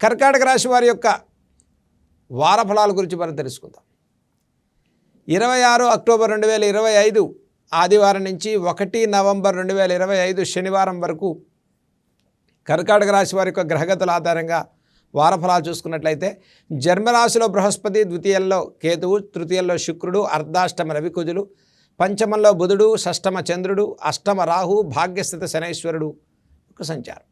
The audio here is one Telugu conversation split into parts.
కర్కాటక రాశి వారి యొక్క వార ఫలాల గురించి మనం తెలుసుకుందాం. ఇరవై ఆరు అక్టోబర్ రెండు వేల ఇరవై ఐదు ఆదివారం నుంచి ఒకటి నవంబర్ రెండు వేల ఇరవై ఐదు శనివారం వరకు కర్కాటక రాశి వారి యొక్క గ్రహగతుల ఆధారంగా వారఫలాలు చూసుకున్నట్లయితే జన్మరాశిలో బృహస్పతి ద్వితీయంలో కేతువు తృతీయంలో శుక్రుడు అర్ధాష్టమ రవికుజులు పంచమంలో బుధుడు షష్టమ చంద్రుడు అష్టమ రాహు భాగ్యస్థిత శనైశ్వరుడు యొక్క సంచారం.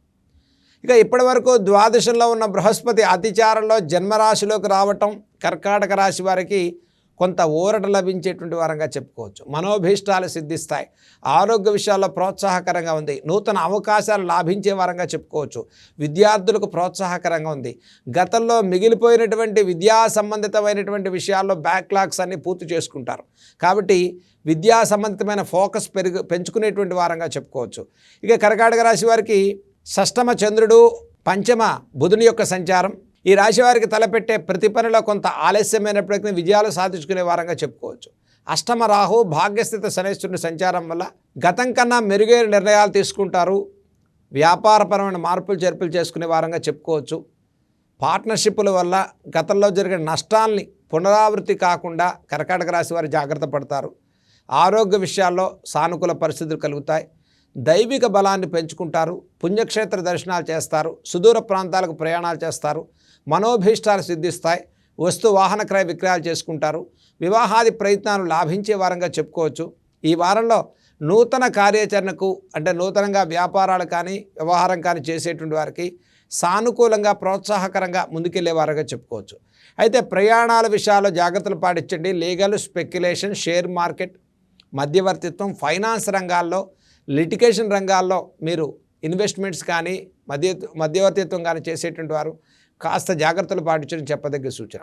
ఇక ఇప్పటివరకు ద్వాదశంలో ఉన్న బృహస్పతి అతిచారంలో జన్మరాశిలోకి రావటం కర్కాటక రాశి వారికి కొంత ఊరట లభించేటువంటి వారంగా చెప్పుకోవచ్చు. మనోభీష్టాలు సిద్ధిస్తాయి. ఆరోగ్య విషయాల్లో ప్రోత్సాహకరంగా ఉంది. నూతన అవకాశాలు లాభించే వారంగా చెప్పుకోవచ్చు. విద్యార్థులకు ప్రోత్సాహకరంగా ఉంది. గతంలో మిగిలిపోయినటువంటి విద్యా సంబంధితమైనటువంటి విషయాల్లో బ్యాక్లాగ్స్ అన్ని పూర్తి చేసుకుంటారు. కాబట్టి విద్యా సంబంధితమైన ఫోకస్ పెరుగు పెంచుకునేటువంటి వారంగా చెప్పుకోవచ్చు. ఇక కర్కాటక రాశి వారికి షష్టమ చంద్రుడు పంచమ బుధుని యొక్క సంచారం. ఈ రాశి వారికి తలపెట్టే ప్రతి పనిలో కొంత ఆలస్యమైనప్పటికీ విజయాలు సాధించుకునే వారంగా చెప్పుకోవచ్చు. అష్టమ రాహు భాగ్యస్థిత శనేశ్వరుని సంచారం వల్ల గతం కన్నా మెరుగైన నిర్ణయాలు తీసుకుంటారు. వ్యాపారపరమైన మార్పులు చేర్పులు చేసుకునే వారంగా చెప్పుకోవచ్చు. పార్ట్నర్షిప్ల వల్ల గతంలో జరిగిన నష్టాల్ని పునరావృత్తి కాకుండా కర్కాటక రాశి వారు జాగ్రత్త పడతారు. ఆరోగ్య విషయాల్లో సానుకూల పరిస్థితులు కలుగుతాయి. దైవిక బలాన్ని పెంచుకుంటారు పుణ్యక్షేత్ర దర్శనాలు చేస్తారు సుదూర ప్రాంతాలకు ప్రయాణాలు చేస్తారు మనోభీష్టాలు సిద్ధిస్తాయి వస్తు వాహన క్రయ విక్రయాలు చేసుకుంటారు వివాహాది ప్రయత్నాలు లాభించే వారంగా చెప్పుకోవచ్చు. ఈ వారంలో నూతన కార్యాచరణకు అంటే నూతనంగా వ్యాపారాలు కానీ వ్యవహారం కానీ చేసేటువంటి వారికి సానుకూలంగా ప్రోత్సాహకరంగా ముందుకెళ్ళే వారుగా చెప్పుకోవచ్చు. అయితే ప్రయాణాల విషయాల్లో జాగ్రత్తలు పాటించండి. లీగల్ స్పెక్యులేషన్ షేర్ మార్కెట్ మధ్యవర్తిత్వం ఫైనాన్స్ రంగాల్లో లిటికేషన్ రంగాల్లో మీరు ఇన్వెస్ట్మెంట్స్ కానీ మధ్య మధ్యవర్తిత్వం కానీ చేసేటువంటి వారు కాస్త జాగ్రత్తలు పాటించడం చెప్పదగ్గ సూచన.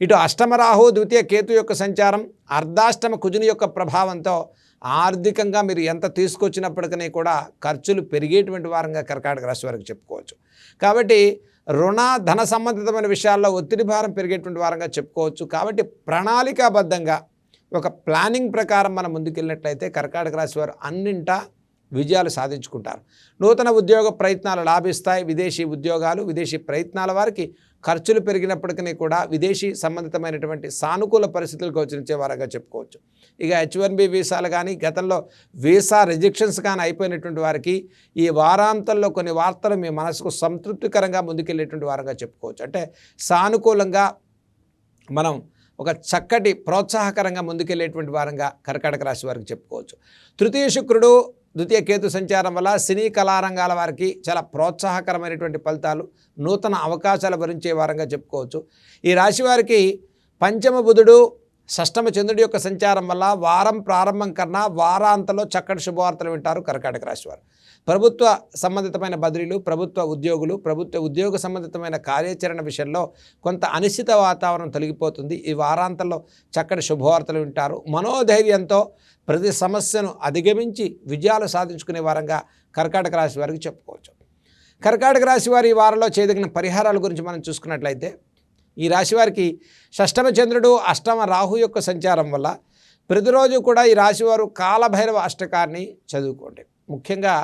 ఇటు అష్టమరాహు ద్వితీయ కేతు యొక్క సంచారం అర్ధాష్టమ కుజుని యొక్క ప్రభావంతో ఆర్థికంగా మీరు ఎంత తీసుకొచ్చినప్పటికీ కూడా ఖర్చులు పెరిగేటువంటి వారంగా కర్కాటక రాశి వారికి చెప్పుకోవచ్చు. కాబట్టి రుణ ధన సంబంధితమైన విషయాల్లో ఒత్తిడి భారం పెరిగేటువంటి వారంగా చెప్పుకోవచ్చు. కాబట్టి ప్రణాళికాబద్ధంగా ఒక ప్లానింగ్ ప్రకారం మనం ముందుకెళ్ళినట్లయితే కర్కాటక రాశి వారు అన్నింటా విజయాలు సాధించుకుంటారు. నూతన ఉద్యోగ ప్రయత్నాలు లాభిస్తాయి. విదేశీ ఉద్యోగాలు విదేశీ ప్రయత్నాల వారికి ఖర్చులు పెరిగినప్పటికీ కూడా విదేశీ సంబంధితమైనటువంటి సానుకూల పరిస్థితులు గోచరించే వారుగా చెప్పుకోవచ్చు. ఇక హెచ్ వన్ బి వీసాలు కానీ గతంలో వీసా రిజెక్షన్స్ కానీ అయిపోయినటువంటి వారికి ఈ వారాంతంలో కొన్ని వార్తలు మీ మనసుకు సంతృప్తికరంగా ముందుకెళ్ళేటువంటి వారుగా చెప్పుకోవచ్చు. అంటే సానుకూలంగా మనం ఒక చక్కటి ప్రోత్సాహకరంగా ముందుకెళ్ళేటువంటి వారంగా కర్కాటక రాశి వారికి చెప్పుకోవచ్చు. తృతీయ శుక్రుడు ద్వితీయ కేతు సంచారం వల్ల సినీ కళారంగాల వారికి చాలా ప్రోత్సాహకరమైనటువంటి ఫలితాలు నూతన అవకాశాలు భరించే వారంగా చెప్పుకోవచ్చు. ఈ రాశి వారికి పంచమ బుధుడు షష్టమ చంద్రుడి యొక్క సంచారం వల్ల వారం ప్రారంభం కన్నా వారాంతంలో చక్కటి శుభవార్తలు వింటారు కర్కాటక రాశి వారు ప్రభుత్వ సంబంధితమైన బదిలీలు ప్రభుత్వ ఉద్యోగులు ప్రభుత్వ ఉద్యోగ సంబంధితమైన కార్యాచరణ విషయంలో కొంత అనిశ్చిత వాతావరణం తొలగిపోతుంది. ఈ వారాంతంలో చక్కటి శుభవార్తలు వింటారు. మనోధైర్యంతో ప్రతి సమస్యను అధిగమించి విజయాలు సాధించుకునే వారంగా కర్కాటక రాశి వారికి చెప్పుకోవచ్చు. కర్కాటక రాశి వారి వారంలో చేయదగిన పరిహారాల గురించి మనం చూసుకున్నట్లయితే ఈ రాశివారికి షష్టమ చంద్రుడు అష్టమ రాహు యొక్క సంచారం వల్ల ప్రతిరోజు కూడా ఈ రాశివారు కాలభైరవ అష్టకాన్ని చదువుకోండి. ముఖ్యంగా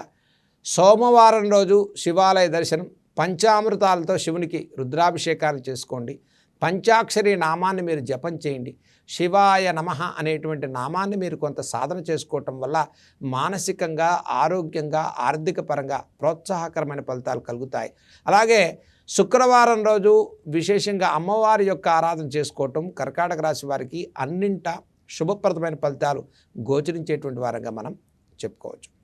సోమవారం రోజు శివాలయ దర్శనం పంచామృతాలతో శివునికి రుద్రాభిషేకాలు చేసుకోండి. పంచాక్షరి నామాన్ని మీరు జపం చేయండి. శివాయ నమ అనేటువంటి నామాన్ని మీరు కొంత సాధన చేసుకోవటం వల్ల మానసికంగా ఆరోగ్యంగా ఆర్థిక పరంగా ప్రోత్సాహకరమైన ఫలితాలు కలుగుతాయి. అలాగే శుక్రవారం రోజు విశేషంగా అమ్మవారి యొక్క ఆరాధన చేసుకోవటం కర్కాటక రాశి వారికి అన్నింట శుభప్రదమైన ఫలితాలు గోచరించేటువంటి వారంగా మనం చెప్పుకోవచ్చు.